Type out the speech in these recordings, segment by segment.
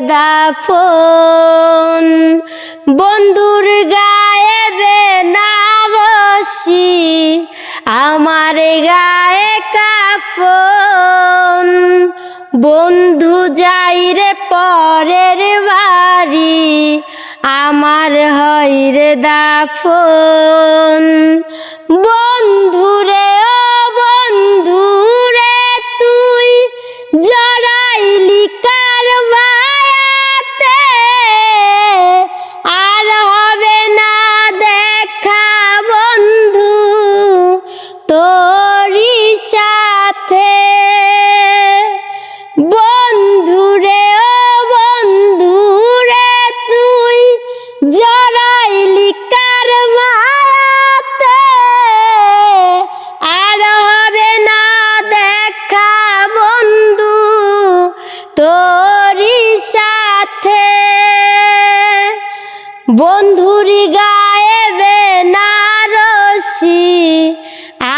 দাফন। বন্ধুর গায়ে বেনারসি, আমার গায়ে কাফন। বন্ধু যাই রে পরের বাড়ি, আমার হয় রে দাফন। বন্ধুরে বন্ধুরি গায়ে বেনারসি,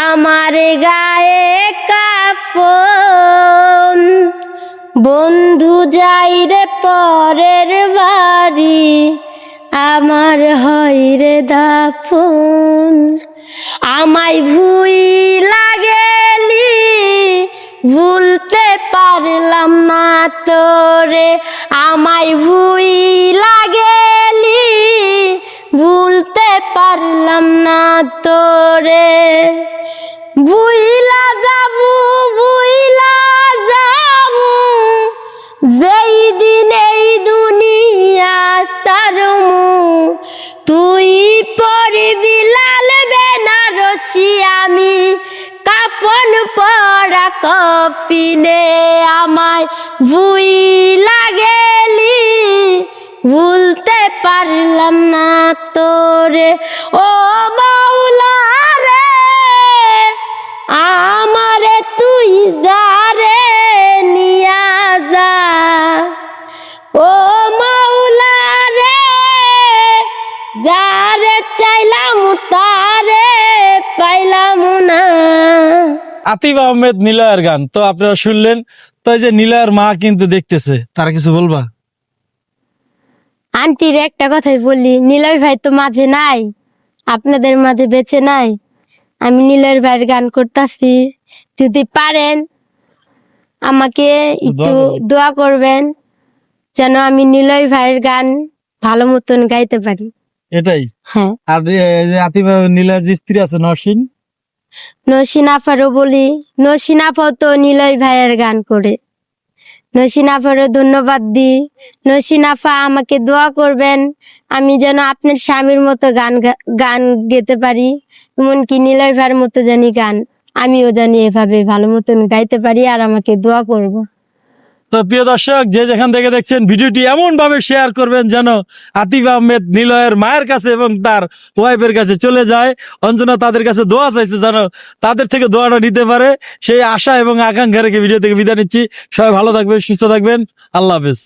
আমার গায়ে কাফন। বন্ধু যাই রে পরের বাড়ি, আমার হয় রে দাফন। আমায় ভুই লাগেলি, ভুলতে পারলাম না তোরে। আমায় ভুই তোরে ভুইলা যাবু ভুইলা যাবু। যেই দিন এই দুনিয়া সারমু তুই পড়বি লাল বেনারসি, আমি কাফন পরা কফিনে আমায় ভুই লাগেলি। ভুলতে পারলাম না তোরে, ও যারে চাইলাম তারে পাইলাম না। আতিফ আহমেদ নিলয়ের গান তো আপনারা শুনলেন তো এই যে নিলয়ের মা কিন্তু দেখতেছে তারা কিছু বলবা? আন্টির একটা কথাই বলি নিলয় ভাই তো মাঝে নাই আপনাদের মাঝে বেঁচে নাই। আমি নিলয়ের ভাইয়ের গান করতেছি যদি পারেন আমাকে একটু দোয়া করবেন যেন আমি নিলয় ভাইয়ের গান ভালো মতন গাইতে পারি। এটাই? হ্যাঁ। আর আতিফ আহমেদ যে স্ত্রী আছে নসীন? নসীন আফারও বলি নসীন তো নিলয় ভাইয়ের গান করে। নসীন ধন্যবাদ দিই। নসীন আমাকে দোয়া করবেন আমি যেন আপনার স্বামীর মতো গান গান গেতে পারি এমনকি নিলয় ভাইয়ের মতো জানি গান আমিও জানি এভাবে ভালো মতন গাইতে পারি আর আমাকে দোয়া করব। তো প্রিয় দর্শক, যে যেখান থেকে দেখছেন, ভিডিওটি এমন ভাবে শেয়ার করবেন যেন আতিফ আহমেদ নিলয়ের মায়ের কাছে এবং তার ওয়াইফের কাছে চলে যায়। অঞ্জনা তাদের কাছে দোয়া চাইছে যেন তাদের থেকে দোয়াটা নিতে পারে। সেই আশা এবং আকাঙ্ক্ষা রেখে ভিডিও থেকে বিদায় নিচ্ছি। সবাই ভালো থাকবেন, সুস্থ থাকবেন। আল্লাহ হাফেজ।